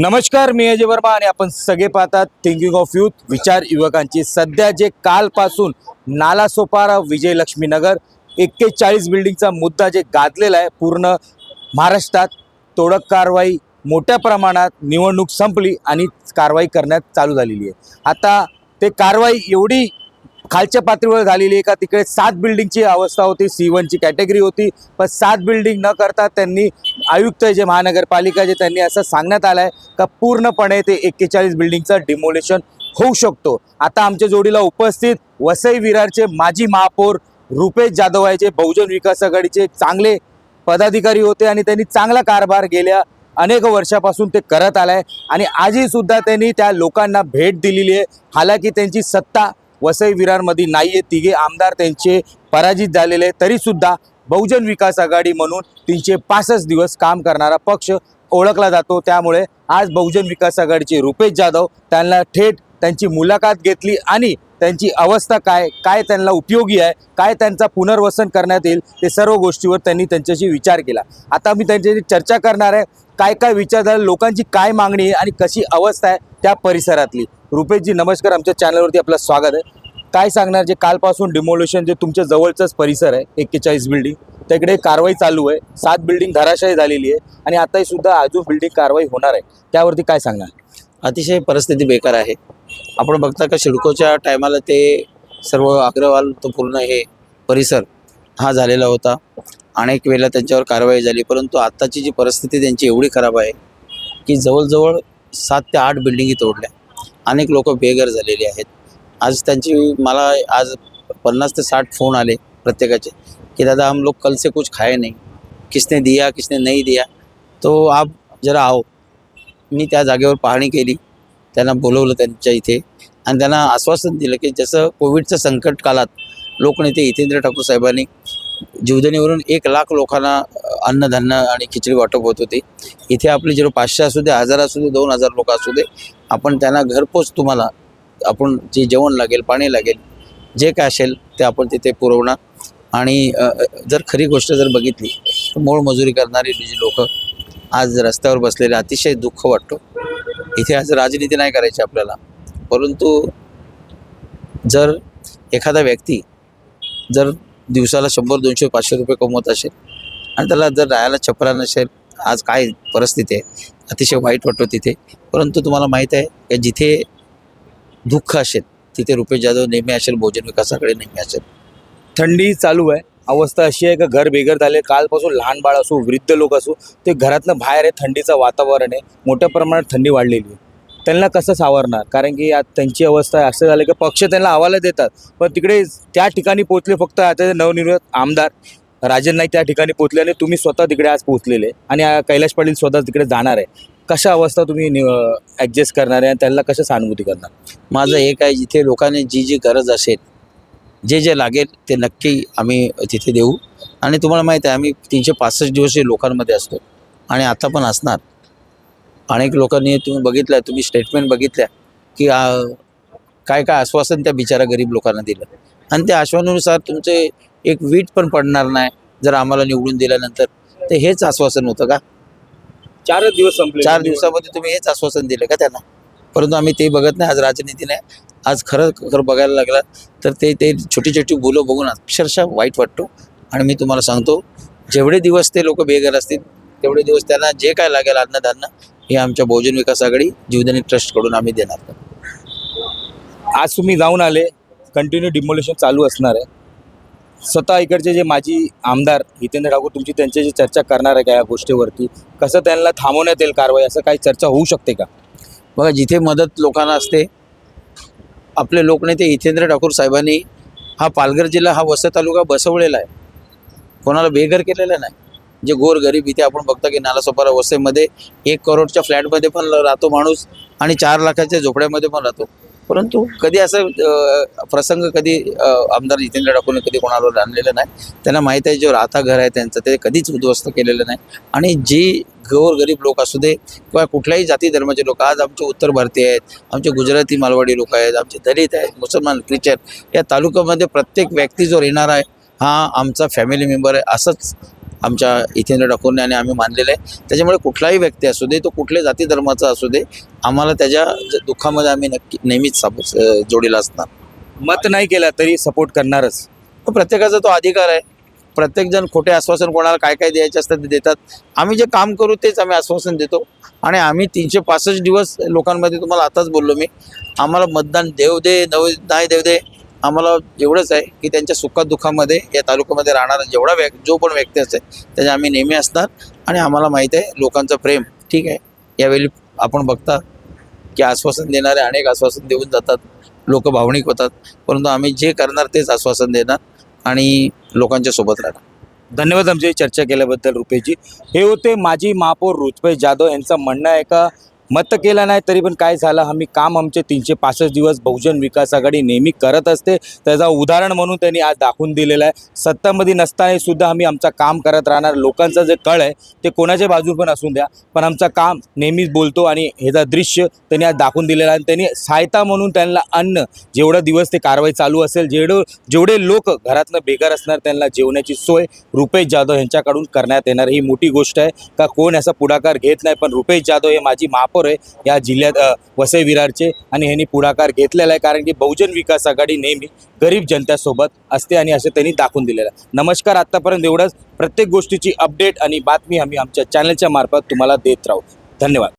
नमस्कार मी अजय वर्मा आणि आपण सगळे पाहतात थिंकिंग ऑफ युथ विचार युवकांची. सध्या जे कालपासून नालासोपारा विजयलक्ष्मी नगर एक्केचाळीस बिल्डिंगचा मुद्दा जे गाजलेला आहे पूर्ण महाराष्ट्रात तोडक कारवाई मोठ्या प्रमाणात निवडणूक संपली आणि कारवाई करण्यात चालू झालेली आहे. आता ते कारवाई एवढी खालच्या पातळीवर झालेली आहे का? तिकडे सात बिल्डिंगची अवस्था होती सी वनची कॅटेगरी होती. पण सात बिल्डिंग न करता त्यांनी आयुक्त जे महानगरपालिका जे त्यांनी असं सांगण्यात आलं आहे का पूर्णपणे ते एक्केचाळीस बिल्डिंगचं डिमोलेशन होऊ शकतो. आता आमच्या जोडीला उपस्थित वसई विरारचे माजी महापौर रुपेश जाधव आहे जे बहुजन विकास आघाडीचे चांगले पदाधिकारी होते आणि त्यांनी चांगला कारभार गेल्या अनेक वर्षापासून ते करत आलाय. आणि आजही सुद्धा त्यांनी त्या लोकांना भेट दिलेली आहे. हालाकी त्यांची सत्ता वसई विरारमध्ये नाही आहे तिघे आमदार त्यांचे पराजित झालेले आहे तरीसुद्धा बहुजन विकास आघाडी म्हणून तीनशे पासष्ट दिवस काम करणारा पक्ष ओळखला जातो. त्यामुळे आज बहुजन विकास आघाडीचे रुपेश जाधव त्यांना थेट त्यांची मुलाखत घेतली आणि त्यांची अवस्था काय काय त्यांना उपयोगी आहे काय त्यांचा पुनर्वसन करण्यात येईल ते सर्व गोष्टीवर त्यांनी त्यांच्याशी विचार केला. आता मी त्यांच्याशी चर्चा करणार आहे. काय काय विचार झाला लोकांची काय मागणी आहे आणि कशी अवस्था आहे त्या परिसरातली. रुपेशजी नमस्कार. आमच्या चॅनलवरती आपलं स्वागत आहे. काय सांगणार जे कालपासून डिमोल्युशन जे तुमच्या जवळचाच परिसर आहे एक्केचाळीस बिल्डिंग त्याकडे कारवाई चालू आहे. सात बिल्डिंग धराशायी झालेली आहे आणि आताही सुद्धा अजून बिल्डिंग कारवाई होणार आहे. त्यावरती काय सांगणार? अतिशय परिस्थिती बेकार आहे. आपण बघता का शिडकोच्या टायमाला ते सर्व अग्रवाल तो पूर्ण हे परिसर हा झालेला होता. अनेक वेळेला त्यांच्यावर कारवाई झाली परंतु आत्ताची जी परिस्थिती त्यांची एवढी खराब आहे की जवळजवळ सात ते आठ बिल्डिंगी तोडल्या. अनेक लोक बेघर झालेले आहेत. आज त्यांची मला आज पन्नास ते साठ फोन आले प्रत्येकाचे कि दादा हम लोग कल से कुछ खाए नहीं. किसने दिया किसने नहीं दिया. तो आप जरा आओ. मी त्या जागेवर पाहणी केली. त्यांना बोलवलं त्यांच्या इथे. आणि त्यांना आश्वासन दिलं की जसं कोविडचं संकट काळात लोकनेते हितेंद्र ठाकूर साहेबांनी जीवधनीवरून एक लाख लोकांना अन्नधान्य आणि खिचडी वाटप होत होती. इथे आपली जर पाचशे असू दे हजार असू दे दोन हजार लोक असू दे आपण त्यांना घरपोच तुम्हाला आपण जे जेवण लागेल पाणी लागेल जे काय असेल ते आपण तिथे पुरवणार. आणि जर खरी गोष्ट जर बघितली तर मूळ मजुरी करणारी जी लोक आज रस्त्यावर बसलेले अतिशय दुःख वाटतो. इथे आज राजनीती नाही करायची आपल्याला. परंतु जर एखादा व्यक्ती जर दिवसाला शंभर दोनशे पाचशे रुपये कमवत असेल आणि त्याला जर राहायला छपरा नसेल आज काय परिस्थिती आहे? अतिशय वाईट वाटतो तिथे. परंतु तुम्हाला माहीत आहे की जिथे दुःख असेल तिथे रुपेश जाधव नेहमी असेल भोजन विकासाकडे नेहमी असेल. थंडी चालू आहे. अवस्था अशी आहे का घर बेघर झाले कालपासून लहान बाळ असो वृद्ध लोक असो ते घरातनं बाहेर आहे थंडीचं वातावरण आहे मोठ्या प्रमाणात थंडी वाढलेली आहे. त्यांना कसं सावरणार? कारण की आज त्यांची अवस्था असं झालं की पक्ष त्यांना हवाला देतात. पण तिकडे त्या ठिकाणी पोचले फक्त आता नवनिर्मित आमदार राजन नाईक त्या ठिकाणी पोहोचले आणि तुम्ही स्वतः तिकडे आज पोहोचलेले. आणि कैलाश पाटील स्वतः तिकडे जाणार आहे. कशा अवस्था तुम्ही ॲडजस्ट करणार आहे आणि त्यांना कशा सहानुभूती करणार? माझं एक आहे जिथे लोकांनी जी जी गरज असेल जे जे लागेल ते नक्की आम्ही तिथे देऊ. आणि तुम्हाला माहीत आहे आम्ही तीनशे पासष्ट दिवस हे लोकांमध्ये असतो. आणि आता पण असणार. अनेक लोकांनी तुम्ही बघितलं तुम्ही स्टेटमेंट बघितल्या की काय काय आश्वासन त्या बिचारा गरीब लोकांना दिलं. आणि त्या आश्वासनानुसार तुमचे एक वीट पण पडणार नाही जर आम्हाला निवडून दिल्यानंतर. तर हेच आश्वासन होतं का? चारच दिवस संपले. चार दिवसामध्ये तुम्ही हेच आश्वासन दिलं का त्यांना? परंतु आम्ही ते बघत नाही आज राजनीती नाही. आज खरं खरं बघायला लागला तर ते ते छोटी छोटी मुलं बघून अक्षरशः वाईट वाटतो. आणि मी तुम्हाला सांगतो जेवढे दिवस ते लोक बेघर असतील तेवढे दिवस त्यांना जे काय लागेल अन्नधान्य हे आमच्या बहुजन विकास आघाडी जीवदानी ट्रस्टकडून आम्ही देणार. आज तुम्ही जाऊन आले कंटिन्यू डिमोलेशन चालू असणार आहे. स्वतः इकडचे जे माजी आमदार हितेंद्र ठाकूर तुमची त्यांच्याशी चर्चा करणार आहे का या गोष्टीवरती? कसं त्यांना थांबवण्यात येईल कारवाई? असं काही चर्चा होऊ शकते का? बघा जिथे मदत लोकांना असते आपले लोकनेते हितेंद्र ठाकूर साहेबांनी हा पालघर जिल्हा हा वसई तालुका बसवलेला आहे. कोणाला बेघर केलेला नाही. जे गोर गरीब इथे आपण बघता की नालासोपारा वसईमध्ये एक करोडच्या फ्लॅटमध्ये पण राहतो माणूस आणि चार लाखाच्या झोपड्यामध्ये पण राहतो. परंतु कधी असं प्रसंग कधी आमदार जितेंद्र ठाकूरने कधी कोणाला आणलेलं नाही. त्यांना माहीत आहे जे राहता घर आहे त्यांचं ते कधीच उद्ध्वस्त केलेलं नाही. आणि जी गोर गरीब लोक असू दे किंवा कुठल्याही जाती धर्माचे लोक आज आमचे उत्तर भारतीय आहेत आमचे गुजराती मालवाडी लोक आहेत आमचे दलित आहेत मुसलमान ख्रिश्चन या तालुक्यामध्ये प्रत्येक व्यक्ती जो येणार आहे हा आमचा फॅमिली मेंबर आहे असंच आमच्या इथेंद्र ठाकूरने आणि आम्ही मानलेलं आहे. त्याच्यामुळे कुठलाही व्यक्ती असू दे तो कुठल्याही जाती धर्माचा असू दे आम्हाला त्याच्या दुःखामध्ये आम्ही नक्की नेहमीच साप जोडीला असणार. मत नाही केला तरी सपोर्ट करणारच. तो प्रत्येकाचा तो अधिकार आहे. प्रत्येकजण खोटे आश्वासन कोणाला काय काय द्यायचे असतात ते देतात. आम्ही जे काम करू तेच आम्ही आश्वासन देतो. आणि आम्ही तीनशे पासष्ट दिवस लोकांमध्ये तुम्हाला आताच बोललो मी. आम्हाला मतदान देव दे नव नाही देव दे आम्हाला एवढंच आहे की त्यांच्या सुखात दुःखामध्ये या तालुक्यामध्ये राहणारा जेवढा व्यक् जो पण व्यक्ती असेल त्याच्या आम्ही नेहमी असणार आणि आम्हाला माहीत आहे लोकांचं प्रेम. ठीक आहे? यावेळी आपण बघता की आश्वासन देणारे अनेक आश्वासन देऊन जातात. लोक भावनिक होतात. परंतु आम्ही जे करणार तेच आश्वासन देणार आणि लोकांच्या सोबत राहणार. धन्यवाद आमची चर्चा केल्याबद्दल रुपेजी हे होते माजी महापौर रुचभाई जाधव. यांचं म्हणणं आहे का? मत केलं नाही तरी पण काय झालं? आम्ही काम आमचे तीनशे पासष्ट दिवस बहुजन विकास आघाडी नेहमी करत असते. त्याचा उदाहरण म्हणून त्यांनी आज दाखवून दिलेलं आहे. सत्तामध्ये नसताना सुद्धा आम्ही आमचं काम करत राहणार. लोकांचं जे कळ आहे ते कोणाच्या बाजू पण असून द्या. पण आमचं काम नेहमीच बोलतो आणि ह्याचा दृश्य त्यांनी आज दाखवून दिलेलं आहे. आणि त्यांनी सहायता म्हणून त्यांना अन्न जेवढा दिवस ते कारवाई चालू असेल जेवढं जेवढे लोक घरातनं बेकार असणार त्यांना जेवण्याची सोय रुपेश जाधव यांच्याकडून करण्यात येणार. ही मोठी गोष्ट आहे. का कोण याचा पुढाकार घेत नाही पण रुपेश जाधव हे माझी महापौर आहे या जिल्ह्यात वसई विरारचे आणि ह्यांनी पुढाकार घेतलेला आहे. कारण की बहुजन विकास आघाडी नेहमी गरीब जनतेसोबत असते आणि असं त्यांनी दाखवून दिलेलं आहे. नमस्कार आत्तापर्यंत एवढंच. प्रत्येक गोष्टीची अपडेट आणि बातमी आम्ही आमच्या चॅनलच्या मार्फत तुम्हाला देत राहू. धन्यवाद.